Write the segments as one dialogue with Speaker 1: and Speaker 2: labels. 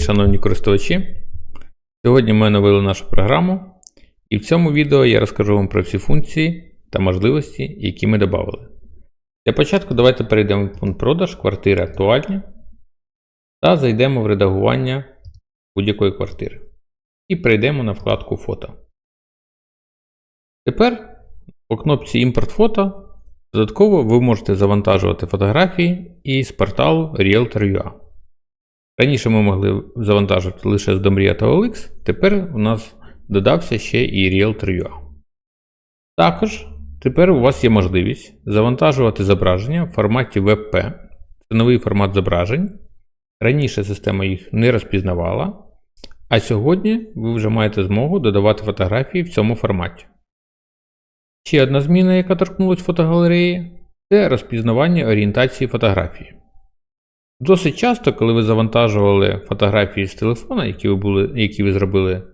Speaker 1: шановні користувачі. Сьогодні ми оновили нашу програму, і в цьому відео я розкажу вам про всі функції та можливості, які ми додали. Для початку давайте перейдемо в пункт продаж квартири актуальні та зайдемо в редагування будь-якої квартири. І перейдемо на вкладку фото. Тепер по кнопці Імпорт фото додатково ви можете завантажувати фотографії із порталу Realtor.ua. Раніше ми могли завантажувати лише з Домрія та OLX, тепер у нас додався ще і Realtor.ua. Також тепер у вас є можливість завантажувати зображення в форматі WebP. Це новий формат зображень. Раніше система їх не розпізнавала, а сьогодні ви вже маєте змогу додавати фотографії в цьому форматі. Ще одна зміна, яка торкнулась фотогалереї, це розпізнавання орієнтації фотографії. Досить часто, коли ви завантажували фотографії з телефона, які ви, були, які ви зробили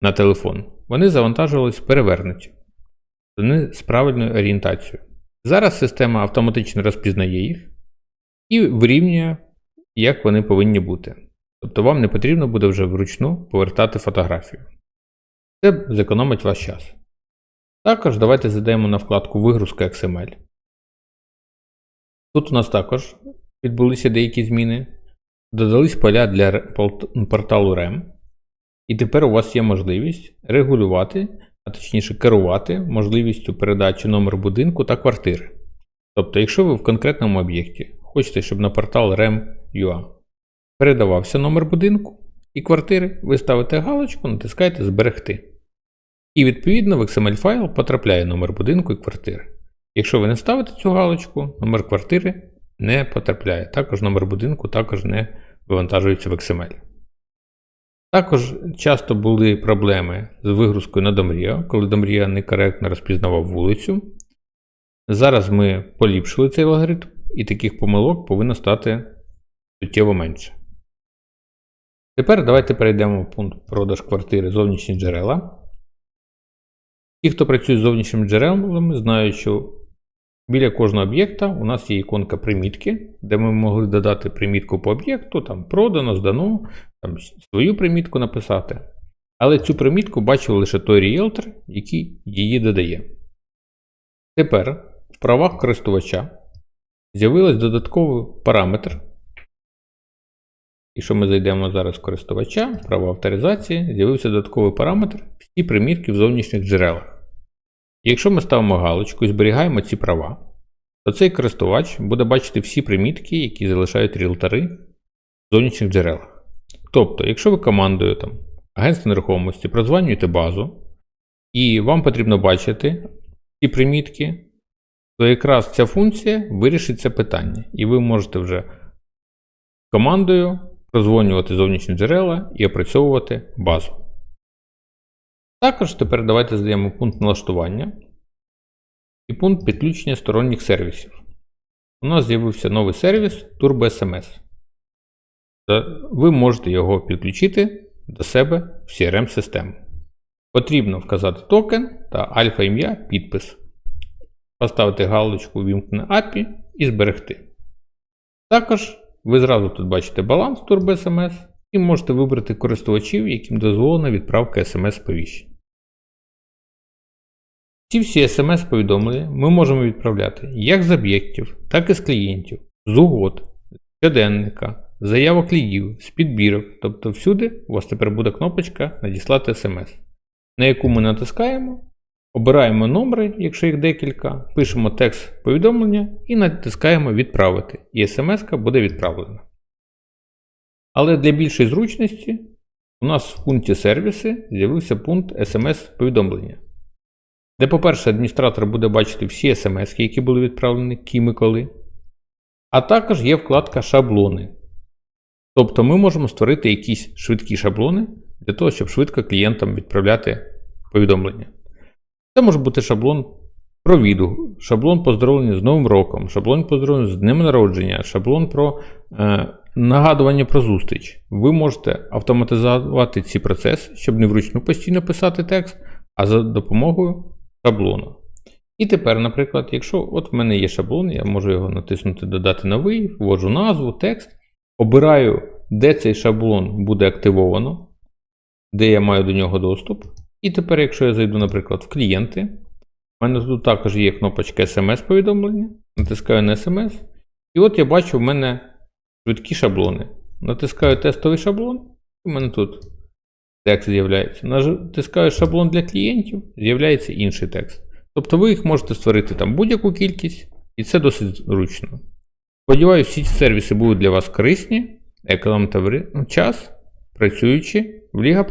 Speaker 1: на телефон, вони завантажувались перевернуті. Вони з правильною орієнтацією. Зараз система автоматично розпізнає їх і вирівнює, як вони повинні бути. Тобто вам не потрібно буде вже вручну повертати фотографію. Це зекономить ваш час. Також давайте зайдемо на вкладку Вигрузка XML. Тут у нас також відбулися деякі зміни. Додались поля для порталу REM. І тепер у вас є можливість регулювати, а точніше керувати можливістю передачі номеру будинку та квартири. Тобто, якщо ви в конкретному об'єкті хочете, щоб на портал REM.ua передавався номер будинку і квартири, ви ставите галочку, натискаєте Зберегти. І відповідно в XML файл потрапляє номер будинку і квартири. Якщо ви не ставите цю галочку, номер квартири не потрапляє. Також номер будинку також не вивантажується в XML. Також часто були проблеми з вигрузкою на Домрія, коли Домрія некоректно розпізнавав вулицю. Зараз ми поліпшили цей алгоритм, і таких помилок повинно стати суттєво менше. Тепер давайте перейдемо в пункт продаж квартири зовнішні джерела. Ті, хто працює з зовнішніми джерелами, знають, що біля кожного об'єкта у нас є іконка примітки, де ми могли додати примітку по об'єкту, там продано, здано, там свою примітку написати. Але цю примітку бачив лише той ріелтор, який її додає. Тепер в правах користувача з'явився додатковий параметр. Якщо ми зайдемо зараз в користувача, право авторизації, з'явився додатковий параметр всі примітки в зовнішніх джерелах. Якщо ми ставимо галочку і зберігаємо ці права, то цей користувач буде бачити всі примітки, які залишають ріелтори в зовнішніх джерелах. Тобто, якщо ви командою там, агентство нерухомості прозванюєте базу, і вам потрібно бачити ці примітки, то якраз ця функція вирішить це питання, і ви можете вже командою прозвонювати зовнішні джерела і опрацьовувати базу. Також тепер давайте задаємо пункт налаштування і пункт підключення сторонніх сервісів. У нас з'явився новий сервіс TurboSMS. Ви можете його підключити до себе в CRM-систему. Потрібно вказати токен та альфа-ім'я підпис. Поставити галочку Вімкне API і зберегти. Також ви зразу тут бачите баланс TurboSMS і можете вибрати користувачів, яким дозволена відправка смс-повіщень. Ці всі смс-повідомлення ми можемо відправляти як з об'єктів, так і з клієнтів, з угод, з щоденника, заявок кліїв, з підбірок. Тобто всюди у вас тепер буде кнопочка Надіслати смс, на яку ми натискаємо, обираємо номери, якщо їх декілька, пишемо текст повідомлення і натискаємо Відправити. І смс буде відправлена. Але для більшої зручності у нас в пункті сервіси з'явився пункт смс-повідомлення. Де, по-перше, адміністратор буде бачити всі смс, які були відправлені ким і коли. А також є вкладка Шаблони. Тобто ми можемо створити якісь швидкі шаблони для того, щоб швидко клієнтам відправляти повідомлення. Це може бути шаблон про відгук, шаблон поздоровлення з Новим роком, шаблон поздоровлення з Днем народження, шаблон про е, нагадування про зустріч. Ви можете автоматизувати ці процеси, щоб не вручну постійно писати текст, а за допомогою шаблону. І тепер, наприклад, якщо от в мене є шаблон, я можу його натиснути Додати новий, вводжу назву, текст, обираю де цей шаблон буде активовано, де я маю до нього доступ. І тепер, якщо я зайду, наприклад, в клієнти, у мене тут також є кнопочка SMS-повідомлення. Натискаю на SMS. І от я бачу, в мене швидкі шаблони. Натискаю тестовий шаблон, і в мене тут текст з'являється. Натискаю шаблон для клієнтів, з'являється інший текст. Тобто ви їх можете створити там будь-яку кількість, і це досить зручно. Сподіваюсь, всі ці сервіси будуть для вас корисні, економте ври- час, працюючи в Ліга.